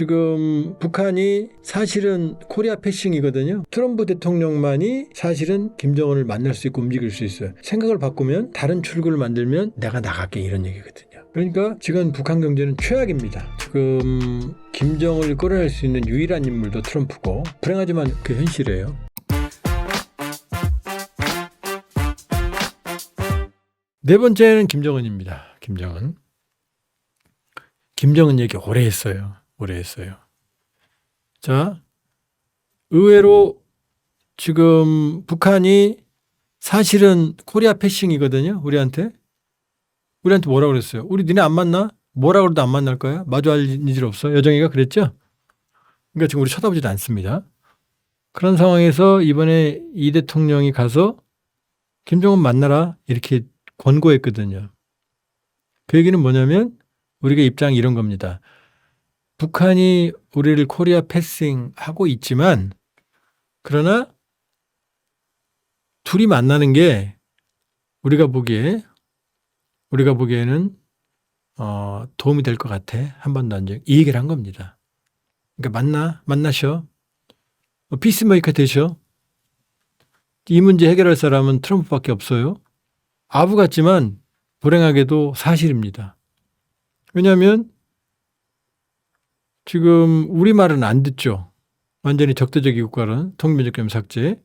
지금 북한이 사실은 코리아 패싱이거든요. 트럼프 대통령만이 사실은 김정은을 만날 수 있고 움직일 수 있어요. 생각을 바꾸면 다른 출구를 만들면 내가 나갈게 이런 얘기거든요. 그러니까 지금 북한 경제는 최악입니다. 지금 김정은을 끌어낼 수 있는 유일한 인물도 트럼프고 불행하지만 그 현실이에요. 네 번째는 김정은입니다. 김정은. 김정은 얘기 오래 했어요. 오래 했어요. 자, 의외로 지금 북한이 사실은 코리아 패싱이거든요. 우리한테. 우리한테 뭐라 그랬어요? 우리 니네 안 만나? 뭐라 그래도 안 만날 거야? 마주할 일 없어? 여정이가 그랬죠? 그러니까 지금 우리 쳐다보지도 않습니다. 그런 상황에서 이번에 이 대통령이 가서 김정은 만나라 이렇게 권고했거든요. 그 얘기는 뭐냐면 우리가 입장이 이런 겁니다. 북한이 우리를 코리아 패싱 하고 있지만 그러나 둘이 만나는 게 우리가 보기에 우리가 보기에는 어, 도움이 될 것 같아. 한 번도 안 적. 이 얘기를 한 겁니다. 그러니까 만나 만나셔. 어, 피스메이커 되셔. 이 문제 해결할 사람은 트럼프밖에 없어요. 아부 같지만 불행하게도 사실입니다. 왜냐하면 지금 우리말은 안 듣죠. 완전히 적대적 이국가는 통면적 겸 삭제.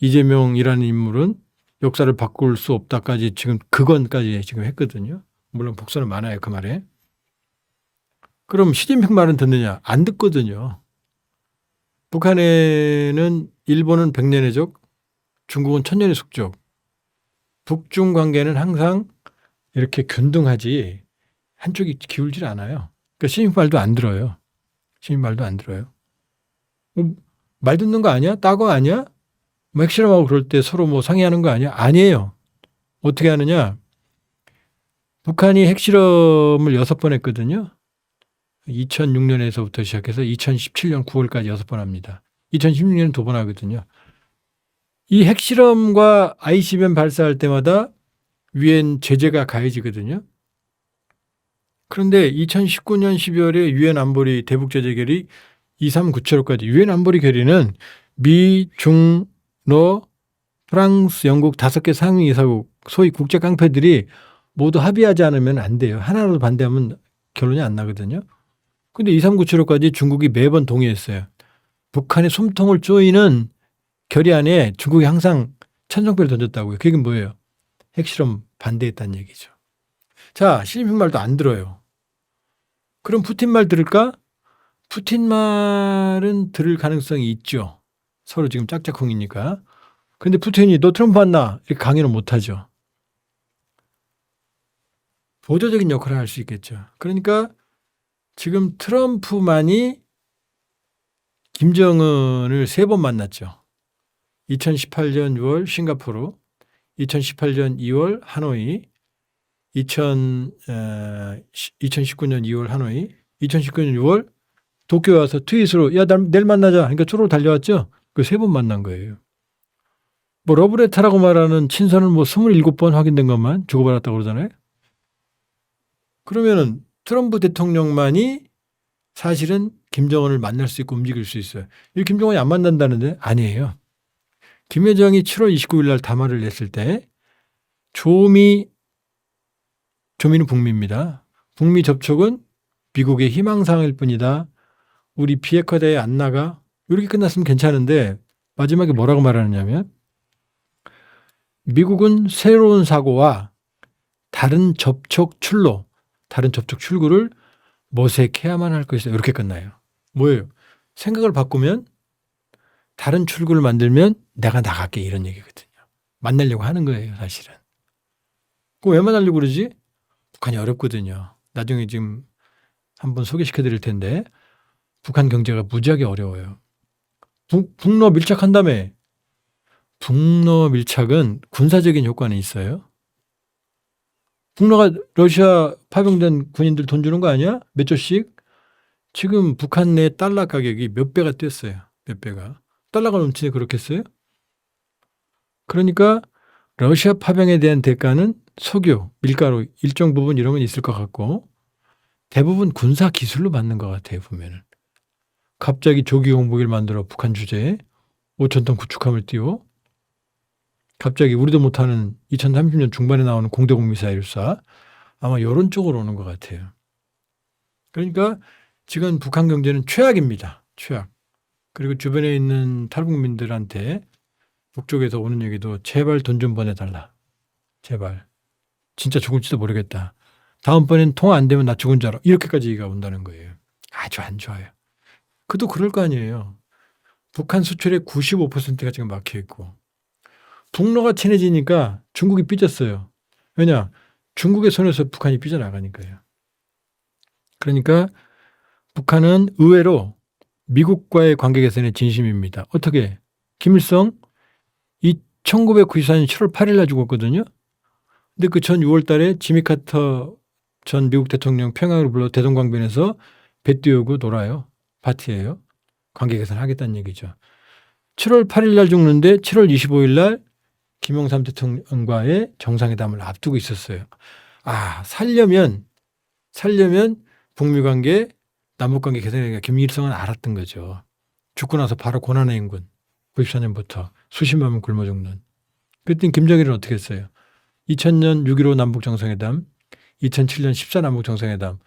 이재명이라는 인물은 역사를 바꿀 수 없다까지 지금 그건까지 지금 했거든요. 물론 복선은 많아요 그 말에. 그럼 시진핑 말은 듣느냐? 안 듣거든요. 북한에는 일본은 백년의 적, 중국은 천년의 숙적. 북중 관계는 항상 이렇게 균등하지 한쪽이 기울질 않아요. 그러니까 시진핑 말도 안 들어요. 시진핑 말도 안 들어요. 뭐, 말 듣는 거 아니야? 따거 아니야? 뭐 핵실험하고 그럴 때 서로 뭐 상의하는 거 아니야? 아니에요. 어떻게 하느냐? 북한이 핵실험을 여섯 번 했거든요. 2006년에서부터 시작해서 2017년 9월까지 여섯 번 합니다. 2016년은 두 번 하거든요. 이 핵실험과 ICBM 발사할 때마다 유엔 제재가 가해지거든요. 그런데 2019년 12월에 유엔 안보리 대북 제재 결의 2397호까지 유엔 안보리 결의는 미, 중, 러, 프랑스, 영국 다섯 개 상위 이사국 소위 국제 깡패들이 모두 합의하지 않으면 안 돼요. 하나라도 반대하면 결론이 안 나거든요. 근데 2397호까지 중국이 매번 동의했어요. 북한의 숨통을 쪼이는 결의안에 중국이 항상 천정배를 던졌다고요. 그게 뭐예요? 핵실험 반대했다는 얘기죠. 자, 시진핑 말도 안 들어요. 그럼 푸틴 말 들을까? 푸틴 말은 들을 가능성이 있죠. 서로 지금 짝짝꿍이니까. 근데 푸틴이 너 트럼프 만나 이렇게 강요는 못하죠. 보조적인 역할을 할 수 있겠죠. 그러니까 지금 트럼프만이 김정은을 세 번 만났죠. 2018년 6월 싱가포르, 2018년 2월 하노이, 2000, 어, 2019년 2월 하노이, 2019년 6월 도쿄 와서 트윗으로 야 내일 만나자. 그러니까 쪼로 달려왔죠. 그 세 번 만난 거예요. 뭐 러브레터라고 말하는 친선은 뭐 27번 확인된 것만 주고받았다고 그러잖아요. 그러면은 트럼프 대통령만이 사실은 김정은을 만날 수 있고 움직일 수 있어요. 이 김정은이 안 만난다는데 아니에요. 김여정이 7월 29일 날 담화를 냈을 때 조미 조미는 북미입니다. 북미 접촉은 미국의 희망사항일 뿐이다. 우리 비핵화대에 안 나가 이렇게 끝났으면 괜찮은데 마지막에 뭐라고 말하느냐면 미국은 새로운 사고와 다른 접촉 출로, 다른 접촉 출구를 모색해야만 할 것이다. 이렇게 끝나요. 뭐예요? 생각을 바꾸면 다른 출구를 만들면 내가 나갈게 이런 얘기거든요. 만나려고 하는 거예요, 사실은. 그거 왜 만나려고 그러지? 북한이 어렵거든요. 나중에 지금 한번 소개시켜 드릴 텐데 북한 경제가 무지하게 어려워요. 북, 북러 밀착한 다음에 북러 밀착은 군사적인 효과는 있어요. 북러가 러시아 파병된 군인들 돈 주는 거 아니야? 몇 조씩? 지금 북한 내 달러 가격이 몇 배가 뛰었어요. 몇 배가. 달러가 넘치네 그렇겠어요? 그러니까 러시아 파병에 대한 대가는 석유, 밀가루 일정 부분 이런 건 있을 것 같고 대부분 군사 기술로 받는 것 같아요, 보면은. 갑자기 조기 공복을 만들어 북한 주제에 5천 톤 구축함을 띄워 갑자기 우리도 못하는 2030년 중반에 나오는 공대공 미사일을 쏴 아마 이런 쪽으로 오는 것 같아요. 그러니까 지금 북한 경제는 최악입니다. 최악. 그리고 주변에 있는 탈북민들한테 북쪽에서 오는 얘기도 제발 돈 좀 보내달라. 제발. 진짜 죽을지도 모르겠다. 다음번엔 통화 안 되면 나 죽은 줄 알아. 이렇게까지 얘기가 온다는 거예요. 아주 안 좋아요. 그도 그럴 거 아니에요. 북한 수출의 95%가 지금 막혀 있고 북로가 친해지니까 중국이 삐졌어요. 왜냐? 중국의 손에서 북한이 삐져나가니까요. 그러니까 북한은 의외로 미국과의 관계 개선에 진심입니다. 어떻게? 김일성 이 1994년 7월 8일 날 죽었거든요. 근데 그 전 6월 달에 지미 카터 전 미국 대통령 평양을 불러 대동강변에서 배 띄우고 놀아요. 파티예요. 관계 개선하겠다는 얘기죠. 7월 8일 날 죽는데 7월 25일 날 김영삼 대통령과의 정상회담을 앞두고 있었어요. 아, 살려면 살려면 북미 관계, 남북 관계 개선이니까 김일성은 알았던 거죠. 죽고 나서 바로 고난의 인군. 94년부터 수십만 명 굶어 죽는. 그때 김정일은 어떻게 했어요? 2000년 6.15 남북 정상회담, 2007년 14 남북 정상회담.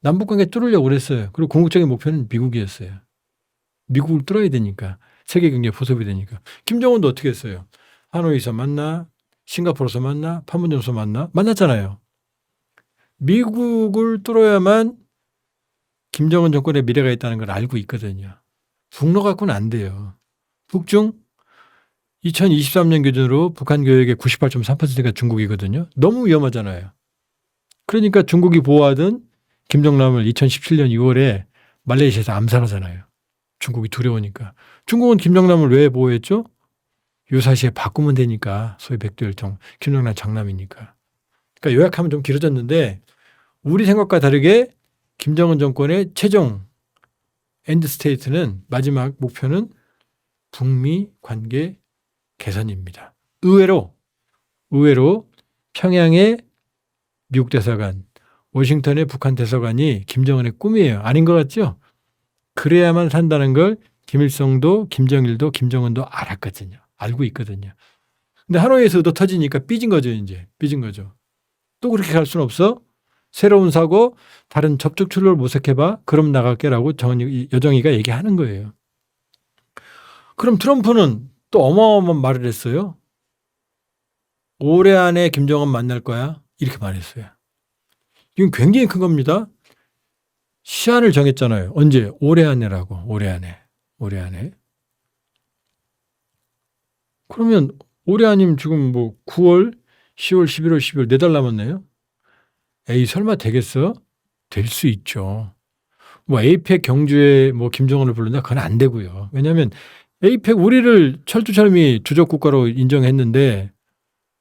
남북 관계 뚫으려고 그랬어요. 그리고 궁극적인 목표는 미국이었어요. 미국을 뚫어야 되니까. 세계 경제 포섭이 되니까. 김정은도 어떻게 했어요? 하노이에서 만나, 싱가포르에서 만나, 판문점에서 만나, 만났잖아요. 미국을 뚫어야만 김정은 정권의 미래가 있다는 걸 알고 있거든요. 북로 갖고는 안 돼요. 북중 2023년 기준으로 북한 교역의 98.3%가 중국이거든요. 너무 위험하잖아요. 그러니까 중국이 보호하던 김정남을 2017년 2월에 말레이시아에서 암살하잖아요. 중국이 두려우니까. 중국은 김정남을 왜 보호했죠? 유사시에 바꾸면 되니까 소위 백두혈통 김정남 장남이니까. 그러니까 요약하면 좀 길어졌는데 우리 생각과 다르게 김정은 정권의 최종 엔드 스테이트는 마지막 목표는 북미 관계 개선입니다. 의외로 의외로 평양의 미국 대사관, 워싱턴의 북한 대사관이 김정은의 꿈이에요. 아닌 것 같죠? 그래야만 산다는 걸 김일성도 김정일도 김정은도 알았거든요. 알고 있거든요. 근데 하노이에서도 터지니까 삐진 거죠, 이제. 삐진 거죠. 또 그렇게 갈 수는 없어. 새로운 사고, 다른 접촉 출로를 모색해봐. 그럼 나갈게라고 정은이, 여정이가 얘기하는 거예요. 그럼 트럼프는 또 어마어마한 말을 했어요. 올해 안에 김정은 만날 거야. 이렇게 말했어요. 이건 굉장히 큰 겁니다. 시한을 정했잖아요. 언제? 올해 안에라고. 올해 안에. 올해 안에. 그러면 올해 아니면 지금 뭐 9월, 10월, 11월, 12월 네 달 남았네요. 에이 설마 되겠어? 될 수 있죠. 뭐 에이펙 경주에 뭐 김정은을 부른다 그건 안 되고요. 왜냐하면 에이펙 우리를 철두철미 주적 국가로 인정했는데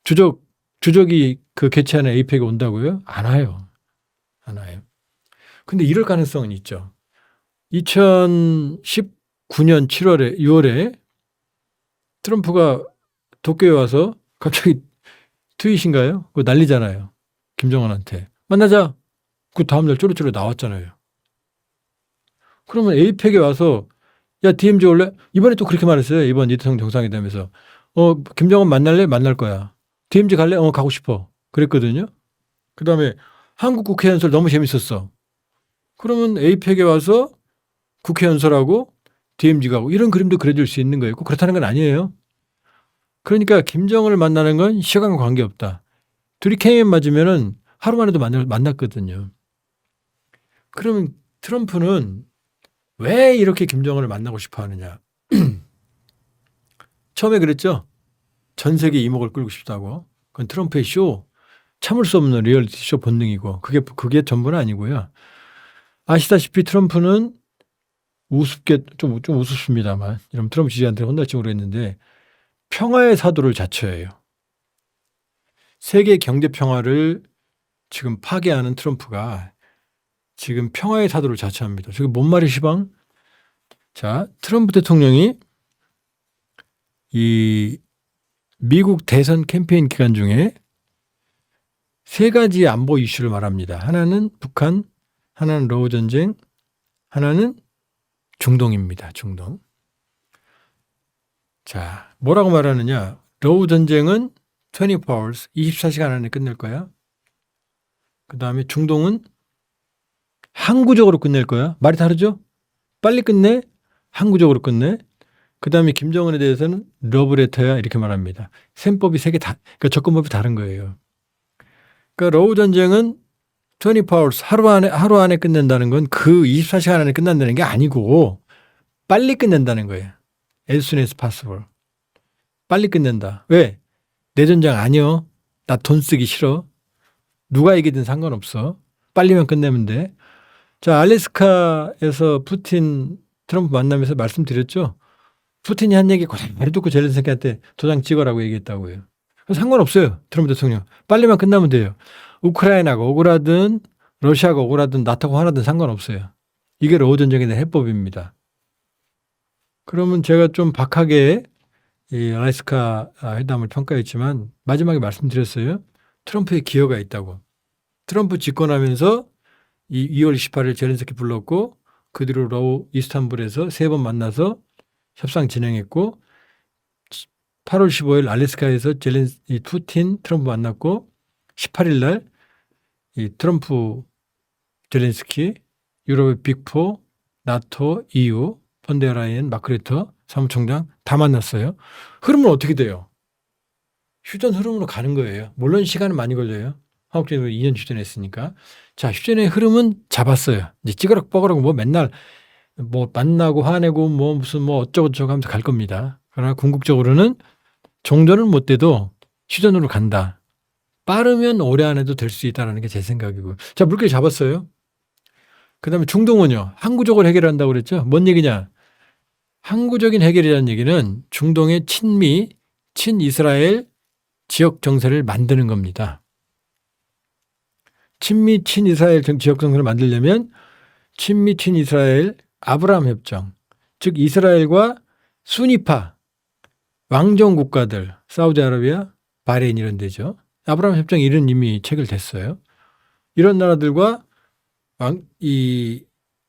주적 주적이 그 개최하는 에이펙에 온다고요? 안 와요. 안 와요. 근데 이럴 가능성은 있죠. 2019년 7월에 6월에 트럼프가 도쿄에 와서 갑자기 트윗인가요? 그거 난리잖아요. 김정은한테. 만나자. 그 다음날 쪼르쪼르 나왔잖아요. 그러면 에이펙에 와서 야 DMZ 올래? 이번에 또 그렇게 말했어요. 이번 이태성 정상회담에서. 어 김정은 만날래? 만날 거야. DMZ 갈래? 어 가고 싶어. 그랬거든요. 그 다음에 한국 국회 연설 너무 재밌었어. 그러면 에이펙에 와서 국회 연설하고 DMZ 가고 이런 그림도 그려줄 수 있는 거예요. 꼭 그렇다는 건 아니에요. 그러니까 김정은을 만나는 건 시간과 관계없다. 둘이 케이엔 맞으면은 하루 만에도 만나, 만났거든요. 그러면 트럼프는 왜 이렇게 김정은을 만나고 싶어 하느냐. 처음에 그랬죠. 전 세계 이목을 끌고 싶다고. 그건 트럼프의 쇼. 참을 수 없는 리얼리티 쇼 본능이고. 그게, 그게 전부는 아니고요. 아시다시피 트럼프는 우습게, 좀, 좀 우습습니다만. 이런 트럼프 지지자한테 혼날지 모르겠는데 평화의 사도를 자처해요. 세계 경제 평화를 지금 파괴하는 트럼프가 지금 평화의 사도를 자처합니다. 저게 뭔 말이 시방? 자, 트럼프 대통령이 이 미국 대선 캠페인 기간 중에 세 가지 안보 이슈를 말합니다. 하나는 북한, 하나는 러우 전쟁, 하나는 중동입니다. 중동. 자, 뭐라고 말하느냐? 러우 전쟁은 24 hours, 24시간 안에 끝낼 거야. 그 다음에 중동은 항구적으로 끝낼 거야. 말이 다르죠? 빨리 끝내? 항구적으로 끝내? 그 다음에 김정은에 대해서는 러브레터야 이렇게 말합니다. 셈법이 세 개 다, 그러니까 접근법이 다른 거예요. 그러니까 러우 전쟁은 24 hours 하루 안에 하루 안에 끝낸다는 건 그 24시간 안에 끝난다는 게 아니고 빨리 끝낸다는 거예요. as soon as possible. 빨리 끝낸다. 왜? 내 전쟁 아니여. 나돈 쓰기 싫어. 누가 이기든 상관없어. 빨리만 끝내면 돼. 자, 알래스카에서 푸틴 트럼프 만나면서 말씀드렸죠. 푸틴이 한 얘기 그대로 듣고 젤렌스키한테 도장 찍어라고 얘기했다고요. 상관없어요. 트럼프 대통령. 빨리만 끝나면 돼요. 우크라이나가 억울하든 러시아가 억울하든 나타고 하나든 상관없어요. 이게 러우 전쟁에 대한 해법입니다. 그러면 제가 좀 박하게 이 알래스카 회담을 평가했지만 마지막에 말씀드렸어요. 트럼프의 기여가 있다고. 트럼프 집권하면서 이 2월 28일 젤렌스키 불렀고 그 뒤로 러우 이스탄불에서 세 번 만나서 협상 진행했고 8월 15일 알래스카에서 젤렌 이 푸틴 트럼프 만났고 18일 날 이 트럼프 젤렌스키 유럽의 빅포 나토 EU 펀데라이엔 마크레터 사무총장 다 만났어요. 흐름은 어떻게 돼요? 휴전 흐름으로 가는 거예요. 물론 시간은 많이 걸려요. 화학적으로 2년 휴전했으니까. 자, 휴전의 흐름은 잡았어요. 이제 찌그럭 뻐그럭 뭐 맨날 뭐 만나고 화내고 뭐 무슨 뭐 어쩌고저쩌고 하면서 갈 겁니다. 그러나 궁극적으로는 종전은 못 돼도 휴전으로 간다. 빠르면 올해 안에도 될 수 있다는 게 제 생각이고. 자, 물길 잡았어요. 그 다음에 중동은요. 항구적으로 해결한다고 그랬죠. 뭔 얘기냐. 항구적인 해결이라는 얘기는 중동의 친미, 친이스라엘 지역 정세를 만드는 겁니다. 친미, 친이스라엘 정- 지역 정세를 만들려면 친미, 친이스라엘 아브라함 협정, 즉 이스라엘과 순위파 왕정 국가들, 사우디아라비아, 바레인 이런 데죠. 아브라함 협정 이런 이미 체결됐어요. 이런 나라들과 왕, 이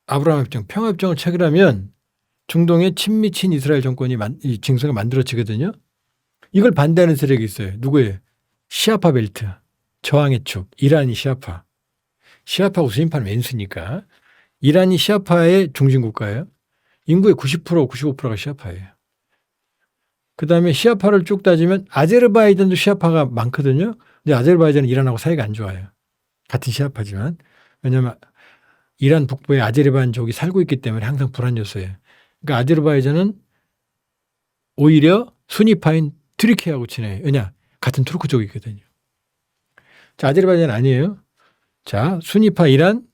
아브라함 협정, 평화 협정을 체결하면 중동의 친미 친이스라엘 정권이 만, 이 징수가 만들어지거든요. 이걸 반대하는 세력이 있어요. 누구예요? 시아파 벨트, 저항의 축, 이란이 시아파. 시아파하고 수인파는 왼수니까 이란이 시아파의 중심 국가예요. 인구의 90% 95%가 시아파예요. 그 다음에 시아파를 쭉 따지면 아제르바이잔도 시아파가 많거든요. 근데 아제르바이잔은 이란하고 사이가 안 좋아요. 같은 시아파지만. 왜냐하면 이란 북부에 아제르바이잔족이 살고 있기 때문에 항상 불안 요소예요. 그러니까 아제르바이잔은 오히려 순위파인 트리키하고 친해요. 왜냐? 같은 투르크족이거든요. 자, 아제르바이잔 아니에요. 자, 순위파 이란,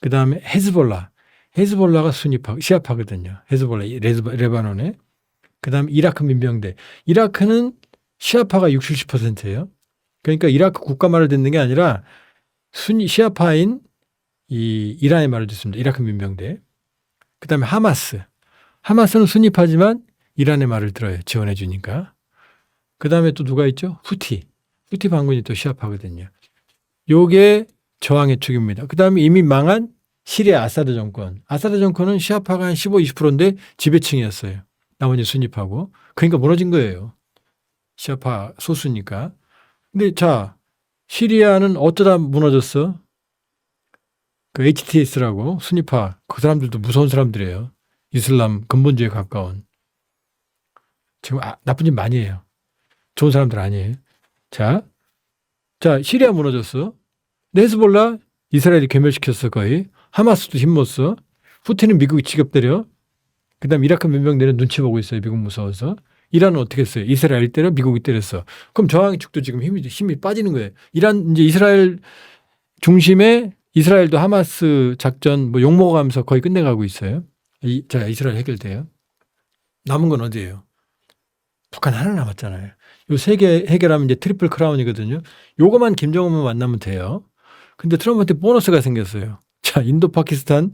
그 다음에 헤즈볼라. 헤즈볼라가 순위파, 시아파거든요. 헤즈볼라, 레즈바- 레바논에. 그 다음에 이라크 민병대. 이라크는 시아파가 60, 70%예요. 그러니까 이라크 국가 말을 듣는 게 아니라 순위 시아파인 이 이란의 말을 듣습니다. 이라크 민병대. 그 다음에 하마스. 하마스는 순위파지만 이란의 말을 들어요. 지원해 주니까. 그 다음에 또 누가 있죠? 후티. 후티 반군이 또 시아파거든요. 요게 저항의 축입니다. 그 다음에 이미 망한 시리아 아사드 정권. 아사드 정권은 시아파가 한 15, 20%인데 지배층이었어요. 나머지 순위파고. 그러니까 무너진 거예요. 시아파 소수니까. 근데 자, 시리아는 어쩌다 무너졌어? 그 HTS라고 순위파 그 사람들도 무서운 사람들이에요. 이슬람 근본주의에 가까운. 지금 아, 나쁜 짓 많이 해요. 좋은 사람들 아니에요. 자, 자 시리아 무너졌어. 네스볼라 이스라엘이 괴멸시켰어 거의. 하마스도 힘못 써. 후티는 미국이 지급때려. 그다음 이라크 민병대는 눈치 보고 있어요. 미국 무서워서. 이란은 어떻게 했어요? 이스라엘 때려 미국이 때렸어. 그럼 저항의 축도 지금 힘이 힘이 빠지는 거예요. 이란 이제 이스라엘 중심에 이스라엘도 하마스 작전 뭐 욕먹어가면서 거의 끝내가고 있어요. 이, 자 이스라엘 해결돼요. 남은 건 어디예요? 북한 하나 남았잖아요. 요 세 개 해결하면 이제 트리플 크라운이거든요. 요거만 김정은만 만나면 돼요. 근데 트럼프한테 보너스가 생겼어요. 자 인도 파키스탄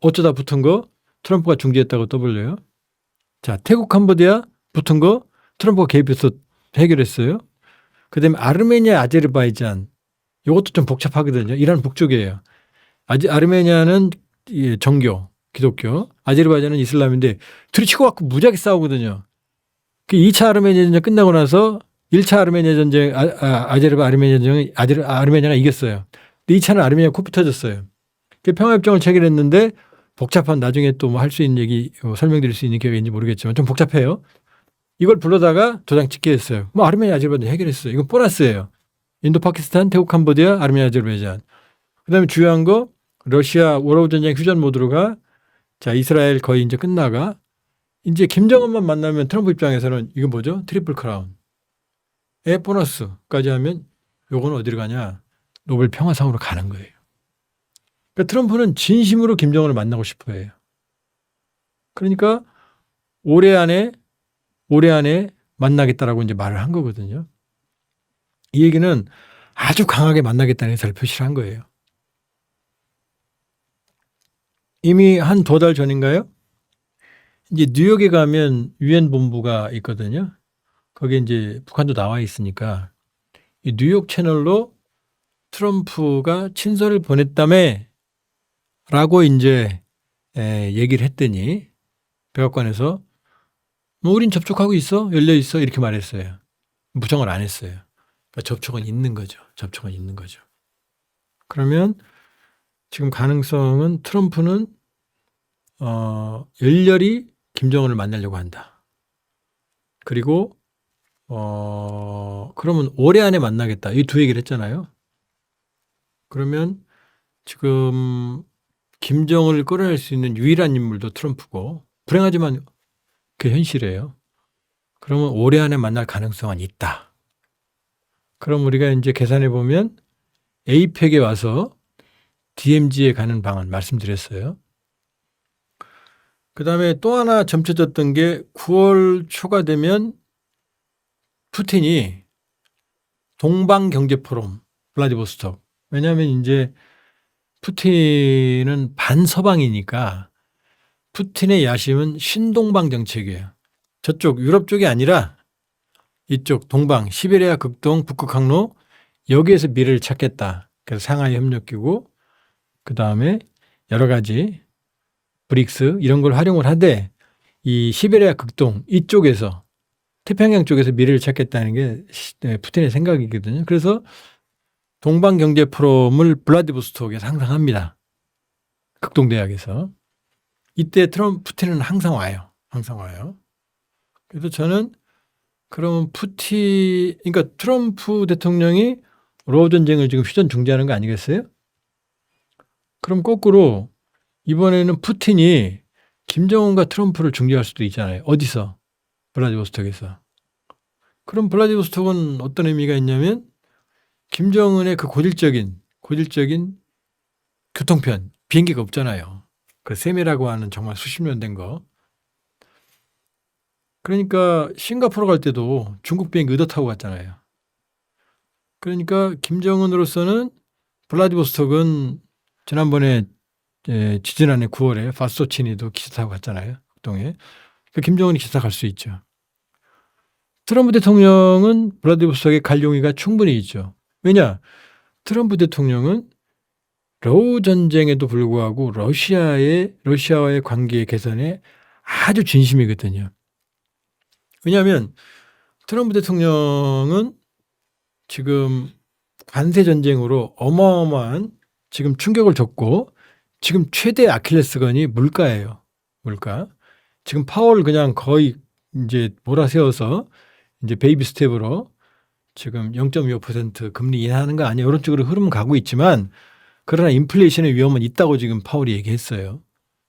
어쩌다 붙은 거 트럼프가 중지했다고 떠벌려요. 자 태국 캄보디아 붙은 거 트럼프가 개입해서 해결했어요. 그다음에 아르메니아 아제르바이잔 요것도 좀 복잡하거든요. 이란 북쪽이에요. 아지, 아르메니아는 예, 정교, 기독교, 아제르바이잔은 이슬람인데 둘이 치고받고 무지하게 싸우거든요. 그 2차 아르메니아 전쟁 끝나고 나서 1차 아르메니아 전쟁, 아, 아, 아제르바 아르메니아 전쟁, 아제르, 아르메니아가 이겼어요. 근데 2차는 아르메니아 코피 터졌어요. 그 평화협정을 체결했는데 복잡한 나중에 또 뭐 할 수 있는 얘기 어, 설명드릴 수 있는 기회인지 모르겠지만 좀 복잡해요. 이걸 불러다가 도장 찍게 했어요. 뭐 아르메니아 아제르바이잔 해결했어요. 이건 보너스예요. 인도 파키스탄 태국 캄보디아 아르메니아 아제르바이잔. 그다음에 중요한 거 러시아 워러우 전쟁 휴전 모드로 가. 자 이스라엘 거의 이제 끝나가. 이제 김정은만 만나면 트럼프 입장에서는 이거 뭐죠? 트리플 크라운. 에 보너스까지 하면 요건 어디로 가냐? 노벨 평화상으로 가는 거예요. 그러니까 트럼프는 진심으로 김정은을 만나고 싶어 해요. 그러니까 올해 안에 올해 안에 만나겠다라고 이제 말을 한 거거든요. 이 얘기는 아주 강하게 만나겠다는 의사를 표시를 한 거예요. 이미 한 두 달 전인가요? 이제 뉴욕에 가면 유엔 본부가 있거든요. 거기에 이제 북한도 나와 있으니까 이 뉴욕 채널로 트럼프가 친서를 보냈다며 라고 이제 에, 얘기를 했더니 백악관에서 뭐 우린 접촉하고 있어 열려 있어 이렇게 말했어요. 부정을 안 했어요. 그러니까 접촉은 있는 거죠. 접촉은 있는 거죠. 그러면 지금 가능성은 트럼프는 어, 열렬히 김정은을 만나려고 한다. 그리고 어, 그러면 올해 안에 만나겠다. 이 두 얘기를 했잖아요. 그러면 지금 김정은을 끌어낼 수 있는 유일한 인물도 트럼프고 불행하지만 그 현실이에요. 그러면 올해 안에 만날 가능성은 있다. 그럼 우리가 이제 계산해 보면 에이펙에 와서 DMZ에 가는 방안 말씀드렸어요. 그 다음에 또 하나 점쳐졌던 게 9월 초가 되면 푸틴이 동방경제포럼 블라디보스톡 왜냐하면 이제 푸틴은 반서방이니까 푸틴의 야심은 신동방 정책이에요. 저쪽 유럽 쪽이 아니라 이쪽 동방 시베리아 극동 북극 항로 여기에서 미래를 찾겠다. 그래서 상하이 협력기구 그 다음에 여러 가지 브릭스 이런 걸 활용을 하되 이 시베리아 극동 이쪽에서 태평양 쪽에서 미래를 찾겠다는 게 시- 네, 푸틴의 생각이거든요. 그래서 동방 경제 포럼을 블라디보스톡에서 항상 합니다. 극동 대학에서. 이때 트럼프 푸틴은 항상 와요. 항상 와요. 그래서 저는 그러면 푸틴, 그러니까 트럼프 대통령이 로우 전쟁을 지금 휴전 중지하는 거 아니겠어요? 그럼 거꾸로 이번에는 푸틴이 김정은과 트럼프를 중지할 수도 있잖아요. 어디서? 블라디보스톡에서. 그럼 블라디보스톡은 어떤 의미가 있냐면 김정은의 그 고질적인 고질적인 교통편 비행기가 없잖아요. 그 세메라고 하는 정말 수십 년 된 거. 그러니까 싱가포르 갈 때도 중국 비행기 의도 타고 갔잖아요. 그러니까 김정은으로서는 블라디보스톡은 지난번에 예, 지지난해 9월에 파소치니도 기차 타고 갔잖아요. 동에. 그 김정은이 기차 갈 수 있죠. 트럼프 대통령은 블라디보스톡에 갈 용의가 충분히 있죠. 왜냐? 트럼프 대통령은 러우 전쟁에도 불구하고 러시아의 러시아와의 관계 개선에 아주 진심이거든요. 왜냐하면 트럼프 대통령은 지금 관세 전쟁으로 어마어마한 지금 충격을 줬고 지금 최대 아킬레스건이 물가예요. 물가. 지금 파월 그냥 거의 이제 몰아세워서 이제 베이비 스텝으로 지금 0.25% 금리 인하하는 거 아니에요. 이런 쪽으로 흐름 가고 있지만 그러나 인플레이션의 위험은 있다고 지금 파월이 얘기했어요.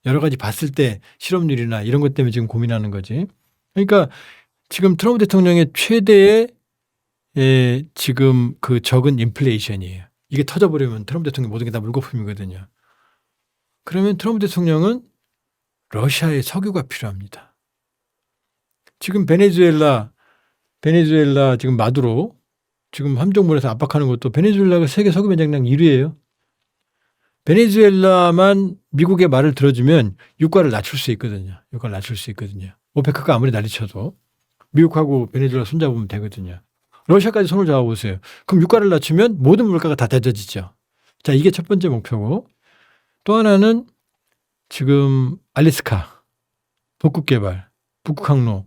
여러 가지 봤을 때 실업률이나 이런 것 때문에 지금 고민하는 거지. 그러니까 지금 트럼프 대통령의 최대의 예, 지금 그 적은 인플레이션이에요. 이게 터져버리면 트럼프 대통령 모든 게 다 물거품이거든요. 그러면 트럼프 대통령은 러시아의 석유가 필요합니다. 지금 베네수엘라 베네수엘라 지금 마두로 지금 함정문에서 압박하는 것도 베네수엘라가 세계 석유 매장량 1위예요. 베네수엘라만 미국의 말을 들어주면 유가를 낮출 수 있거든요. 유가를 낮출 수 있거든요. 오페크가 아무리 난리쳐도 미국하고 베네수엘라 손잡으면 되거든요. 러시아까지 손을 잡아보세요. 그럼 유가를 낮추면 모든 물가가 다 낮아지죠. 자, 이게 첫 번째 목표고 또 하나는 지금 알래스카 북극 개발, 북극 항로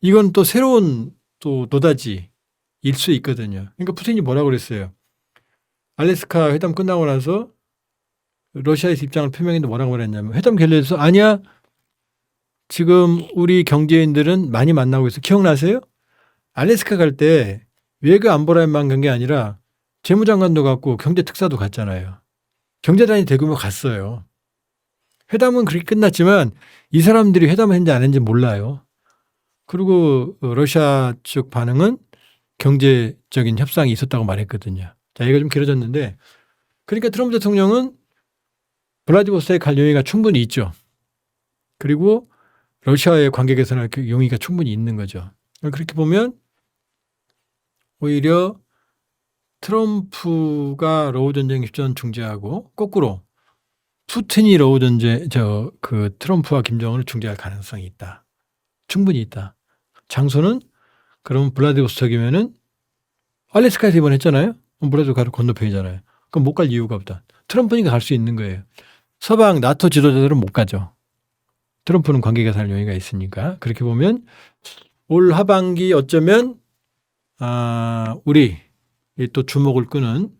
이건 또 새로운 또 노다지일 수 있거든요. 그러니까 푸틴이 뭐라고 그랬어요? 알래스카 회담 끝나고 나서 러시아에서 입장을 표명했는데 뭐라고 그랬냐면 회담 결렬해서 아니야 지금 우리 경제인들은 많이 만나고 있어. 기억나세요? 알래스카 갈 때 외교 안보라인만 간 게 아니라 재무장관도 갔고 경제 특사도 갔잖아요. 경제단이 대규모 갔어요. 회담은 그렇게 끝났지만 이 사람들이 회담을 했는지 안 했는지 몰라요. 그리고 러시아 측 반응은 경제적인 협상이 있었다고 말했거든요. 자, 얘기가 좀 길어졌는데 그러니까 트럼프 대통령은 블라디보스토크에 갈 용의가 충분히 있죠. 그리고 러시아의 관계 개선할 그 용의가 충분히 있는 거죠. 그렇게 보면 오히려 트럼프가 러우 전쟁 휴전 중재하고 거꾸로 푸틴이 러우 전쟁 저 그 트럼프와 김정은을 중재할 가능성이 있다. 충분히 있다. 장소는 그럼 블라디보스토크이면은 알래스카에서 이번 했잖아요. 블라디보스토크 건너편이잖아요. 그럼 못 갈 이유가 없다. 트럼프니까 갈 수 있는 거예요. 서방 나토 지도자들은 못 가죠. 트럼프는 관계 개선할 용의가 있으니까 그렇게 보면 올 하반기 어쩌면 아 우리 이 또 주목을 끄는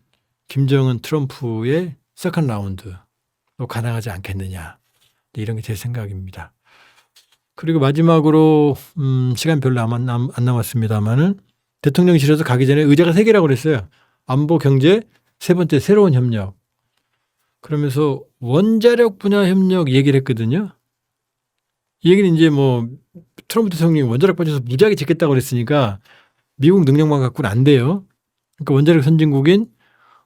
김정은 트럼프의 세컨 라운드도 가능하지 않겠느냐 이런 게 제 생각입니다. 그리고 마지막으로 음, 시간 별로 안, 남, 안 남았습니다만은 대통령실에서 가기 전에 의제가 세 개라고 그랬어요. 안보 경제 세 번째 새로운 협력. 그러면서 원자력 분야 협력 얘기를 했거든요. 이 얘기는 이제 뭐 트럼프 대통령이 원자력 발전소 무지하게 짓겠다고 그랬으니까 미국 능력만 갖고는 안 돼요. 그러니까 원자력 선진국인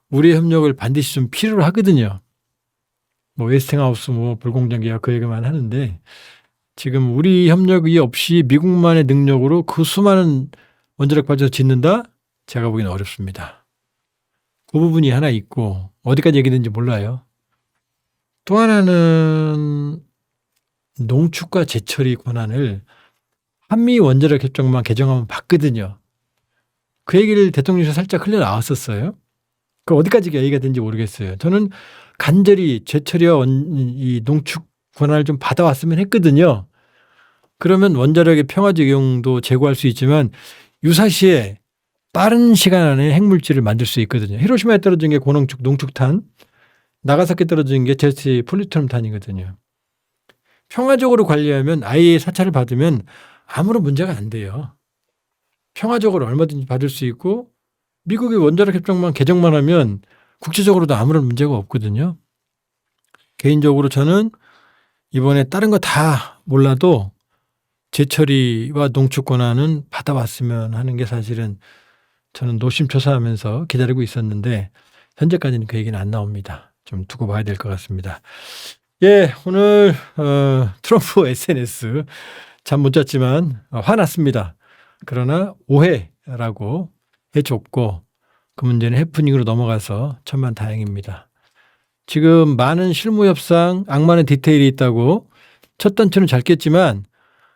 우리의 협력을 반드시 좀 필요로 하거든요. 뭐 웨스팅하우스 뭐 불공정기가 그 얘기만 하는데 지금 우리 협력이 없이 미국만의 능력으로 그 수많은 원자력 발전소 짓는다? 제가 보기는 어렵습니다. 그 부분이 하나 있고 어디까지 얘기되는지 몰라요. 또 하나는 농축과 제철이 권한을 한미 원자력 협정만 개정하면 받거든요. 그 얘기를 대통령실에 살짝 흘려 나왔었어요. 그 어디까지 얘기가 되는지 모르겠어요. 저는 간절히 제철이와 원, 이 농축 권한을 좀 받아왔으면 했거든요. 그러면 원자력의 평화적 이용도 제고할 수 있지만 유사시에 빠른 시간 안에 핵물질을 만들 수 있거든요. 히로시마에 떨어진 게 고농축 농축탄, 나가사키 떨어진 게 제트 폴리트럼탄이거든요. 평화적으로 관리하면 아예 사찰을 받으면 아무런 문제가 안 돼요. 평화적으로 얼마든지 받을 수 있고 미국의 원자력 협정만 개정만 하면 국제적으로도 아무런 문제가 없거든요. 개인적으로 저는 이번에 다른 거 다 몰라도 제철이와 농축 권한은 받아왔으면 하는 게 사실은 저는 노심초사하면서 기다리고 있었는데 현재까지는 그 얘기는 안 나옵니다. 좀 두고 봐야 될 것 같습니다. 예, 오늘 어, 트럼프 SNS 잠 못 잤지만 어, 화났습니다. 그러나 오해라고 해줬고 그 문제는 해프닝으로 넘어가서 천만 다행입니다. 지금 많은 실무 협상, 악마는 디테일이 있다고 첫 단추는 잘 깼지만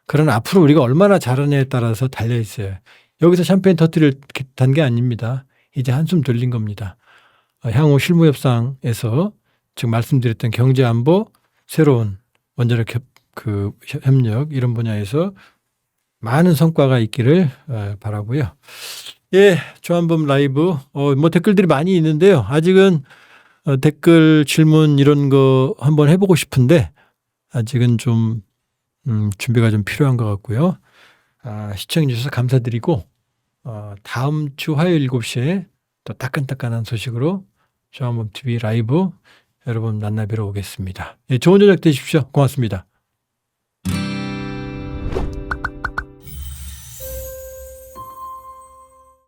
그러나 앞으로 우리가 얼마나 잘하냐에 따라서 달려 있어요. 여기서 샴페인 터트릴 단계 아닙니다. 이제 한숨 돌린 겁니다. 어, 향후 실무 협상에서 지금 말씀드렸던 경제 안보, 새로운 원자력 협, 그 협력 이런 분야에서 많은 성과가 있기를 어, 바라고요. 예, 조한범 라이브. 어, 뭐 댓글들이 많이 있는데요. 아직은 어, 댓글 질문 이런 거 한번 해보고 싶은데 아직은 좀 음, 준비가 좀 필요한 것 같고요. 아, 시청해 주셔서 감사드리고 어, 다음 주 화요일 7시에 또 따끈따끈한 소식으로 조한범 TV 라이브 여러분 만나뵈러 오겠습니다. 예, 좋은 저녁 되십시오. 고맙습니다.